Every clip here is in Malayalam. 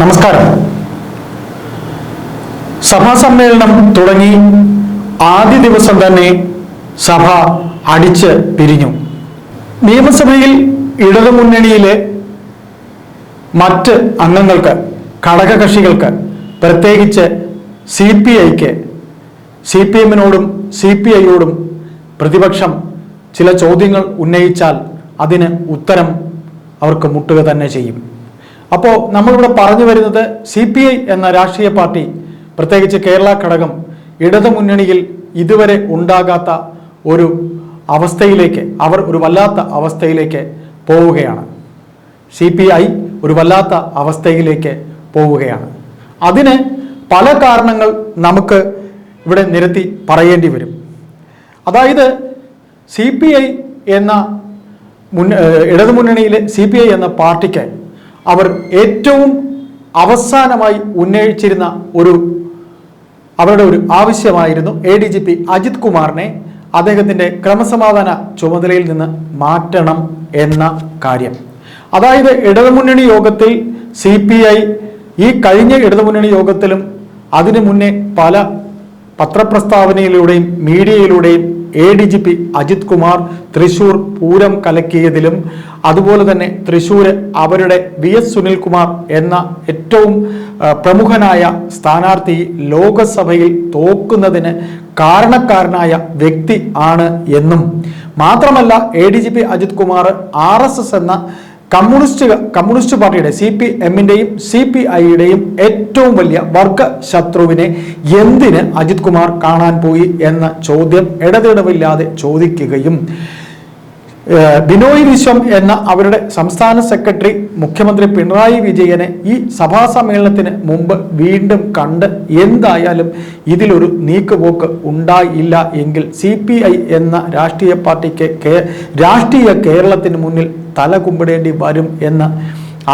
നമസ്കാരം. സഭാ സമ്മേളനം തുടങ്ങി ആദ്യ ദിവസം തന്നെ സഭ അടിച്ച് പിരിഞ്ഞു. നിയമസഭയിൽ ഇടതുമുന്നണിയിലെ മറ്റ് അംഗങ്ങൾക്ക് ഘടകകക്ഷികൾക്ക് പ്രത്യേകിച്ച് സി പി ഐക്ക് സി പി എമ്മിനോടും സി പി ഐയോടും പ്രതിപക്ഷം ചില ചോദ്യങ്ങൾ ഉന്നയിച്ചാൽ അതിന് ഉത്തരം അവർക്ക് മുട്ടുക തന്നെ ചെയ്യും. അപ്പോൾ നമ്മളിവിടെ പറഞ്ഞു വരുന്നത് സി പി ഐ എന്ന രാഷ്ട്രീയ പാർട്ടി പ്രത്യേകിച്ച് കേരള ഘടകം ഇടതു മുന്നണിയിൽ ഇതുവരെ ഉണ്ടാകാത്ത ഒരു അവസ്ഥയിലേക്ക് അവർ ഒരു വല്ലാത്ത അവസ്ഥയിലേക്ക് പോവുകയാണ്. സി പി ഐ ഒരു വല്ലാത്ത അവസ്ഥയിലേക്ക് പോവുകയാണ്. അതിന് പല കാരണങ്ങൾ നമുക്ക് ഇവിടെ നിരത്തി പറയേണ്ടി വരും. അതായത് സി പി ഐ എന്ന മുൻ ഏഹ് ഇടതുമുന്നണിയിലെ സി പി ഐ എന്ന പാർട്ടിക്ക് അവർ ഏറ്റവും അവസാനമായി ഉന്നയിച്ചിരുന്ന ഒരു അവരുടെ ഒരു ആവശ്യമായിരുന്നു A D G P Ajith കുമാറിനെ അദ്ദേഹത്തിന്റെ ക്രമസമാധാന ചുമതലയിൽ നിന്ന് മാറ്റണം എന്ന കാര്യം. അതായത് ഇടതുമുന്നണി യോഗത്തിൽ സി പി ഐ ഈ കഴിഞ്ഞ ഇടതുമുന്നണി യോഗത്തിലും അതിനു മുന്നേ പല പത്രപ്രസ്താവനയിലൂടെയും മീഡിയയിലൂടെയും A D G P Ajith Kumar Thrissur Pooram കലക്കിയതിലും അതുപോലെ തന്നെ തൃശൂർ അവരുടെ വി എസ് സുനിൽകുമാർ എന്ന ഏറ്റവും പ്രമുഖനായ സ്ഥാനാർത്ഥി ലോകസഭയിൽ തോക്കുന്നതിന് കാരണക്കാരനായ വ്യക്തി ആണ് എന്നും. മാത്രമല്ല A D G P Ajith Kumar R S S എന്ന കമ്മ്യൂണിസ്റ്റ് കമ്മ്യൂണിസ്റ്റ് പാർട്ടിയുടെ സി പി എമ്മിന്റെയും സി പി ഐയുടെയും ഏറ്റവും വലിയ വർഗ ശത്രുവിനെ എന്തിന് അജിത് കുമാർ കാണാൻ പോയി എന്ന ചോദ്യം ഇടതിടവില്ലാതെ ചോദിക്കുകയും ബിനോയ് വിശ്വം എന്ന അവരുടെ സംസ്ഥാന സെക്രട്ടറി മുഖ്യമന്ത്രി പിണറായി വിജയനെ ഈ സഭാ സമ്മേളനത്തിന് മുമ്പ് വീണ്ടും കണ്ട് എന്തായാലും ഇതിലൊരു നീക്കുപോക്ക് ഉണ്ടായില്ല എങ്കിൽ സി എന്ന രാഷ്ട്രീയ പാർട്ടിക്ക് രാഷ്ട്രീയ കേരളത്തിന് മുന്നിൽ തല കുമ്പിടേണ്ടി വരും എന്ന്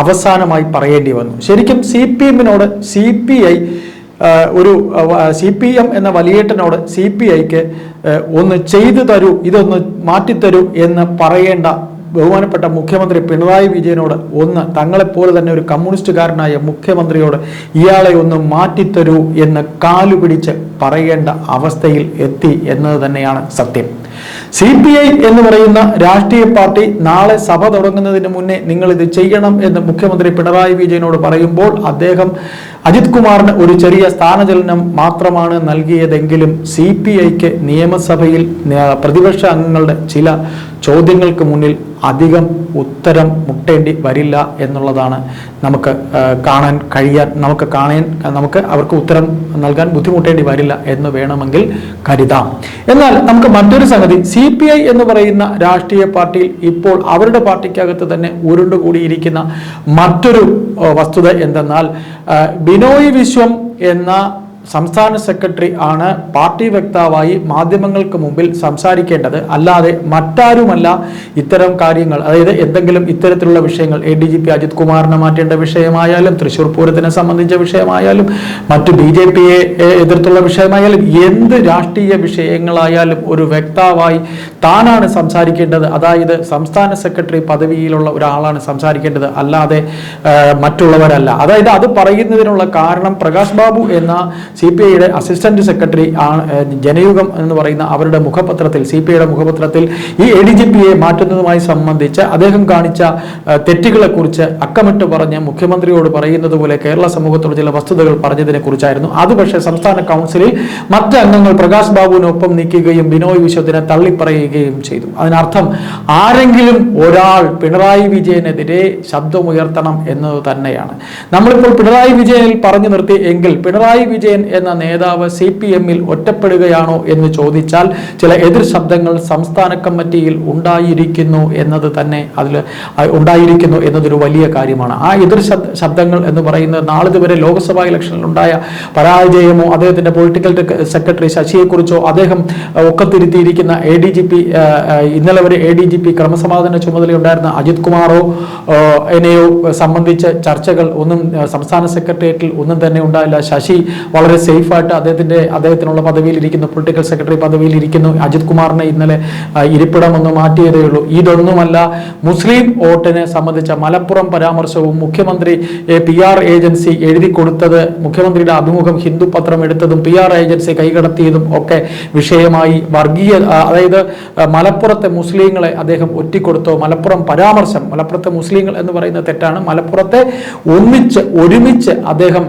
അവസാനമായി പറയേണ്ടി വന്നു. ശരിക്കും സി പി എമ്മിനോട് സി പി ഐ ഒരു സി പി എം എന്ന വലിയേട്ടനോട് സി പി ഐക്ക് ഒന്ന് ചെയ്തു തരൂ ഇതൊന്ന് മാറ്റിത്തരൂ എന്ന് പറയേണ്ട ബഹുമാനപ്പെട്ട മുഖ്യമന്ത്രി പിണറായി വിജയനോട് ഒന്ന് തങ്ങളെപ്പോലെ തന്നെ ഒരു കമ്മ്യൂണിസ്റ്റുകാരനായ മുഖ്യമന്ത്രിയോട് ഇയാളെ ഒന്ന് മാറ്റിത്തരൂ എന്ന് കാലുപിടിച്ച് പറയേണ്ട അവസ്ഥയിൽ എത്തി എന്നത് തന്നെയാണ് സത്യം. സി പി ഐ എന്ന് പറയുന്ന രാഷ്ട്രീയ പാർട്ടി നാളെ സഭ തുടങ്ങുന്നതിന് മുന്നേ നിങ്ങൾ ഇത് ചെയ്യണം എന്ന് മുഖ്യമന്ത്രി പിണറായി വിജയനോട് പറയുമ്പോൾ അദ്ദേഹം അജിത് കുമാറിന് ഒരു ചെറിയ സ്ഥാനചലനം മാത്രമാണ് നൽകിയതെങ്കിലും സി പി ഐക്ക് നിയമസഭയിൽ പ്രതിപക്ഷ അംഗങ്ങളുടെ ചില ചോദ്യങ്ങൾക്ക് മുന്നിൽ അധികം ഉത്തരം മുട്ടേണ്ടി വരില്ല എന്നുള്ളതാണ് നമുക്ക് കാണാൻ കഴിയാൻ നമുക്ക് കാണാൻ നമുക്ക് അവർക്ക് ഉത്തരം നൽകാൻ ബുദ്ധിമുട്ടേണ്ടി വരില്ല എന്ന് വേണമെങ്കിൽ കരുതാം. എന്നാൽ നമുക്ക് മറ്റൊരു സംഗതി സി പി ഐ എന്ന് പറയുന്ന രാഷ്ട്രീയ പാർട്ടിയിൽ ഇപ്പോൾ അവരുടെ പാർട്ടിക്കകത്ത് തന്നെ ഉരുണ്ടുകൂടിയിരിക്കുന്ന മറ്റൊരു വസ്തുത എന്തെന്നാൽ ബിനോയ് വിശ്വം എന്ന സംസ്ഥാന സെക്രട്ടറി ആണ് പാർട്ടി വക്താവായി മാധ്യമങ്ങൾക്ക് മുമ്പിൽ സംസാരിക്കേണ്ടത്. അല്ലാതെ മറ്റാരുമല്ല ഇത്തരം കാര്യങ്ങൾ അതായത് എന്തെങ്കിലും ഇത്തരത്തിലുള്ള വിഷയങ്ങൾ A D G P Ajith കുമാറിനെ മാറ്റേണ്ട വിഷയമായാലും തൃശൂർ പൂരത്തിനെ സംബന്ധിച്ച വിഷയമായാലും മറ്റു ബി ജെ പിയെ എതിർത്തുള്ള വിഷയമായാലും എന്ത് രാഷ്ട്രീയ വിഷയങ്ങളായാലും ഒരു വ്യക്താവായി താനാണ് സംസാരിക്കേണ്ടത്. അതായത് സംസ്ഥാന സെക്രട്ടറി പദവിയിലുള്ള ഒരാളാണ് സംസാരിക്കേണ്ടത്. അല്ലാതെ മറ്റുള്ളവരല്ല. അതായത് അത് പറയുന്നതിനുള്ള കാരണം പ്രകാശ് ബാബു എന്ന സി പി ഐയുടെ അസിസ്റ്റന്റ് സെക്രട്ടറി ആണ് ജനയുഗം എന്ന് പറയുന്ന അവരുടെ മുഖപത്രത്തിൽ സി പി ഐയുടെ മുഖപത്രത്തിൽ ഈ എ ഡി ജി പിയെ മാറ്റുന്നതുമായി സംബന്ധിച്ച് അദ്ദേഹം കാണിച്ച തെറ്റുകളെ തെറ്റുകളെക്കുറിച്ച് അക്കമിട്ട് പറഞ്ഞ് മുഖ്യമന്ത്രിയോട് പറയുന്നത് പോലെ കേരള സമൂഹത്തോട് ചില വസ്തുതകൾ പറഞ്ഞതിനെ കുറിച്ചായിരുന്നു അത് പക്ഷേ സംസ്ഥാന കൗൺസിലിൽ മറ്റ് അംഗങ്ങൾ പ്രകാശ് ബാബുവിനൊപ്പം നിൽക്കുകയും ബിനോയ് വിശ്വത്തിനെ തള്ളിപ്പറയുകയും ചെയ്തു. അതിനർത്ഥം ആരെങ്കിലും ഒരാൾ പിണറായി വിജയനെതിരെ ശബ്ദമുയർത്തണം എന്നത് തന്നെയാണ്. നമ്മളിപ്പോൾ പിണറായി വിജയനിൽ പറഞ്ഞു നിർത്തി എങ്കിൽ പിണറായി വിജയൻ എന്ന നേതാവ് സി പി എമ്മിൽ ഒറ്റപ്പെടുകയാണോ എന്ന് ചോദിച്ചാൽ ചില എതിർ ശബ്ദങ്ങൾ സംസ്ഥാന കമ്മിറ്റിയിൽ ഉണ്ടായിരിക്കുന്നു എന്നത് തന്നെ അതിൽ ഉണ്ടായിരിക്കുന്നു എന്നതൊരു വലിയ കാര്യമാണ്. ആ എതിർ ശബ്ദങ്ങൾ എന്ന് പറയുന്നത് നാളിതുവരെ ലോക്സഭാ ഇലക്ഷനിൽ ഉണ്ടായ പരാജയമോ അദ്ദേഹത്തിന്റെ പൊളിറ്റിക്കൽ സെക്രട്ടറി ശശിയെ കുറിച്ചോ അദ്ദേഹം ഒക്കത്തിരുത്തിയിരിക്കുന്ന എ ഡി ജി പി ഇന്നലെ വരെ എ ഡി ജി പി ക്രമസമാധാന ചുമതലയുണ്ടായിരുന്ന അജിത് കുമാറോ എന്നെയോ സംബന്ധിച്ച ചർച്ചകൾ ഒന്നും സംസ്ഥാന സെക്രട്ടേറിയറ്റിൽ ഒന്നും തന്നെ ഉണ്ടായില്ല. ശശി വളരെ സേഫായിട്ട് അദ്ദേഹത്തിന്റെ അദ്ദേഹത്തിനുള്ള പദവിയിൽ ഇരിക്കുന്നു പൊളിറ്റിക്കൽ സെക്രട്ടറി പദവിയിൽ ഇരിക്കുന്നു അജിത് കുമാറിനെ ഇന്നലെ ഇരിപ്പിടമൊന്ന് മാറ്റിയതേ ഉള്ളൂ. ഇതൊന്നുമല്ല മുസ്ലിം വോട്ടിനെ സംബന്ധിച്ച മലപ്പുറം പരാമർശവും മുഖ്യമന്ത്രി പി ആർ ഏജൻസി എഴുതി കൊടുത്തത് മുഖ്യമന്ത്രിയുടെ അഭിമുഖം ഹിന്ദു പത്രം എടുത്തതും പി ആർ ഏജൻസി കൈകടത്തിയതും ഒക്കെ വിഷയമായി വർഗീയ അതായത് മലപ്പുറത്തെ മുസ്ലിങ്ങളെ അദ്ദേഹം ഒറ്റിക്കൊടുത്തോ മലപ്പുറം പരാമർശം മലപ്പുറത്തെ മുസ്ലിങ്ങൾ എന്ന് പറയുന്ന തെറ്റാണ്. മലപ്പുറത്തെ ഒന്നിച്ച് ഒരുമിച്ച് അദ്ദേഹം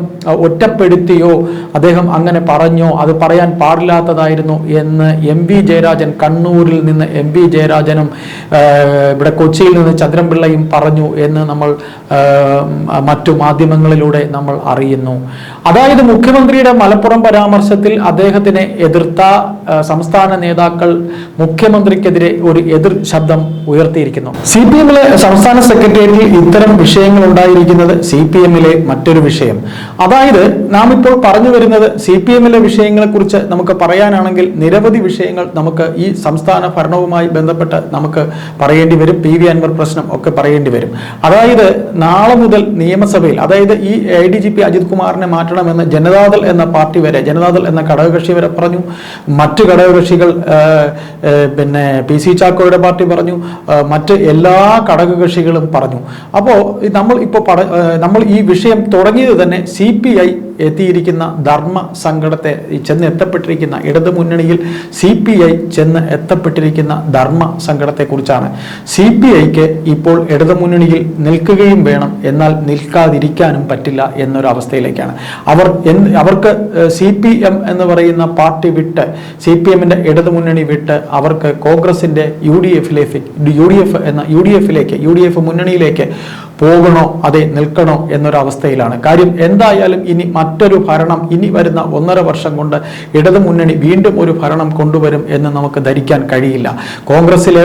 ഒറ്റപ്പെടുത്തിയോ അദ്ദേഹം അങ്ങനെ പറഞ്ഞോ അത് പറയാൻ പാടില്ലാത്തതായിരുന്നു എന്ന് എം വി ജയരാജൻ കണ്ണൂരിൽ നിന്ന് എം വി ജയരാജനും ഇവിടെ കൊച്ചിയിൽ നിന്ന് ചന്ദ്രൻപിള്ളയും പറഞ്ഞു എന്ന് നമ്മൾ മറ്റു മാധ്യമങ്ങളിലൂടെ നമ്മൾ അറിയുന്നു. അതായത് മുഖ്യമന്ത്രിയുടെ മലപ്പുറം പരാമർശത്തിൽ അദ്ദേഹത്തിനെ എതിർത്ത സംസ്ഥാന നേതാക്കൾ മുഖ്യമന്ത്രിക്കെതിരെ ഒരു എതിർ ശബ്ദം ഉയർത്തിയിരിക്കുന്നു. സി പി എമ്മിലെ സംസ്ഥാന സെക്രട്ടേറിയറ്റിൽ ഇത്തരം വിഷയങ്ങൾ ഉണ്ടായിരിക്കുന്നത് സി പി എമ്മിലെ മറ്റൊരു വിഷയം. അതായത് നാം ഇപ്പോൾ പറഞ്ഞു വരുന്നത് സി പി എമ്മിലെ വിഷയങ്ങളെ കുറിച്ച് നമുക്ക് പറയാനാണെങ്കിൽ നിരവധി വിഷയങ്ങൾ നമുക്ക് ഈ സംസ്ഥാന ഭരണവുമായി ബന്ധപ്പെട്ട് നമുക്ക് പറയേണ്ടി വരും. പി വി അൻവർ പ്രശ്നം ഒക്കെ പറയേണ്ടി വരും. അതായത് നാളെ മുതൽ നിയമസഭയിൽ അതായത് ഈ A D G P Ajith കുമാറിനെ മാറ്റണമെന്ന് ജനതാദൾ എന്ന പാർട്ടി വരെ ജനതാദൾ എന്ന ഘടകകക്ഷി വരെ പറഞ്ഞു. മറ്റ് ഘടകകക്ഷികൾ പിന്നെ പി സി ചാക്കോയുടെ പാർട്ടി പറഞ്ഞു മറ്റ് എല്ലാ ഘടകകക്ഷികളും പറഞ്ഞു. അപ്പോൾ നമ്മൾ ഇപ്പോൾ നമ്മൾ ഈ വിഷയം തുടങ്ങിയത് തന്നെ സി പി ഐ എത്തിയിരിക്കുന്ന ധർമ്മ സങ്കടത്തെ ചെന്ന് എത്തപ്പെട്ടിരിക്കുന്ന ഇടതു മുന്നണിയിൽ സി പി ഐ ചെന്ന് എത്തപ്പെട്ടിരിക്കുന്ന ധർമ്മ സങ്കടത്തെക്കുറിച്ചാണ്. സി പി ഐക്ക് ഇപ്പോൾ ഇടതു മുന്നണിയിൽ നിൽക്കുകയും വേണം. എന്നാൽ നിൽക്കാതിരിക്കാനും പറ്റില്ല എന്നൊരു അവസ്ഥയിലേക്കാണ് അവർ അവർക്ക് സി പി എം എന്ന് പറയുന്ന പാർട്ടി വിട്ട് സി പി എമ്മിന്റെ ഇടതു മുന്നണി വിട്ട് അവർക്ക് കോൺഗ്രസിന്റെ യു ഡി എഫിലേക്ക് യു ഡി എഫ് എന്ന യു ഡി എഫിലേക്ക് യു ഡി എഫ് മുന്നണിയിലേക്ക് പോകണോ അതെ നിൽക്കണോ എന്നൊരവസ്ഥയിലാണ്. കാര്യം എന്തായാലും ഇനി മറ്റൊരു ഭരണം ഇനി വരുന്ന ഒന്നര വർഷം കൊണ്ട് ഇടതു മുന്നണി വീണ്ടും ഒരു ഭരണം കൊണ്ടുവരും എന്ന് നമുക്ക് ധരിക്കാൻ കഴിയില്ല. കോൺഗ്രസിലെ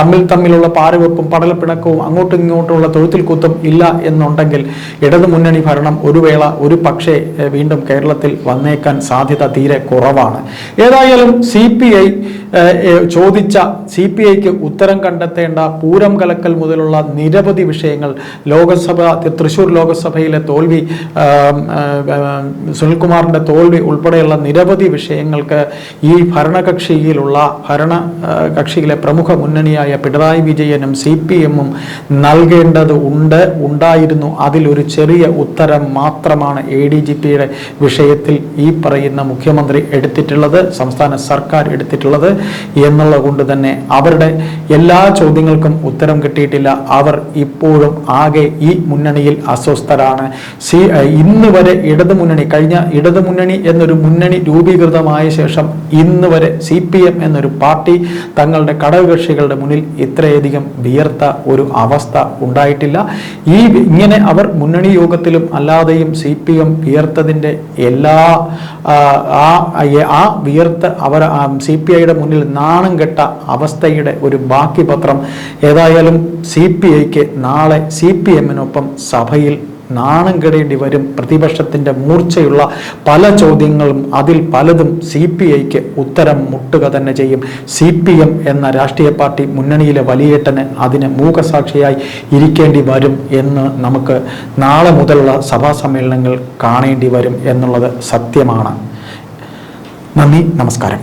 തമ്മിൽ തമ്മിലുള്ള പാരവെപ്പും പടലപ്പിണക്കവും അങ്ങോട്ടും ഇങ്ങോട്ടുമുള്ള തൊഴുത്തിൽ കുത്തും ഇല്ല എന്നുണ്ടെങ്കിൽ ഇടതു മുന്നണി ഭരണം ഒരു വേള ഒരു പക്ഷേ വീണ്ടും കേരളത്തിൽ വന്നേക്കാൻ സാധ്യത തീരെ കുറവാണ്. ഏതായാലും സി പി ഐ ചോദിച്ച സി പി ഐക്ക് ഉത്തരം കണ്ടെത്തേണ്ട പൂരം കലക്കൽ മുതലുള്ള നിരവധി വിഷയങ്ങൾ. ലോകസഭ തൃശൂർ ലോകസഭയിലെ തോൽവി സുനിൽകുമാറിന്റെ തോൽവി ഉൾപ്പെടെയുള്ള നിരവധി വിഷയങ്ങൾക്ക് ഈ ഭരണകക്ഷിയിലുള്ള ഭരണ കക്ഷിയിലെ പ്രമുഖ മുന്നണിയായ പിണറായി വിജയനും സി പി എമ്മും നൽകേണ്ടത് ഉണ്ട് ഉണ്ടായിരുന്നു. അതിലൊരു ചെറിയ ഉത്തരം മാത്രമാണ് എ ഡി ജി പിയുടെ വിഷയത്തിൽ ഈ പറയുന്ന മുഖ്യമന്ത്രി എടുത്തിട്ടുള്ളത് സംസ്ഥാന സർക്കാർ എടുത്തിട്ടുള്ളത് എന്നുള്ളത് കൊണ്ട് തന്നെ അവരുടെ എല്ലാ ചോദ്യങ്ങൾക്കും ഉത്തരം കിട്ടിയിട്ടില്ല. അവർ ഇപ്പോഴും ആകെ ഈ മുന്നണിയിൽ അസ്വസ്ഥരാണ്. സി ഇന്ന് വരെ ഇടതു മുന്നണി കഴിഞ്ഞ ഇടതു മുന്നണി എന്നൊരു മുന്നണി രൂപീകൃതമായ ശേഷം ഇന്ന് വരെ സി പി എം എന്നൊരു പാർട്ടി തങ്ങളുടെ ഘടകകക്ഷികളുടെ മുന്നിൽ ഇത്രയധികം വിയർത്ത ഒരു അവസ്ഥ ഉണ്ടായിട്ടില്ല. ഈ ഇങ്ങനെ അവർ മുന്നണി യോഗത്തിലും അല്ലാതെയും സി പി എം വിയർത്തതിന്റെ എല്ലാ ആ, ആ വിയർത്ത് അവർ സി പി ഐയുടെ മുന്നിൽ നാണം കെട്ട അവസ്ഥയുടെ ഒരു ബാക്കി പത്രം. ഏതായാലും സി പി ഐക്ക് നാളെ സി പി എമ്മിനൊപ്പം സഭയിൽ നാണം കെടേണ്ടി വരും പ്രതിപക്ഷത്തിന്റെ മൂർച്ചയുള്ള പല ചോദ്യങ്ങളും അതിൽ പലതും സി പി ഐക്ക് ഉത്തരം മുട്ടുക തന്നെ ചെയ്യും. സി പി എം എന്ന രാഷ്ട്രീയ പാർട്ടി മുന്നണിയിലെ വലിയേട്ടന് അതിന് മൂകസാക്ഷിയായി ഇരിക്കേണ്ടി വരും എന്ന് നമുക്ക് നാളെ മുതലുള്ള സഭാ സമ്മേളനങ്ങൾ കാണേണ്ടി വരും എന്നുള്ളത് സത്യമാണ്. നന്ദി നമസ്കാരം.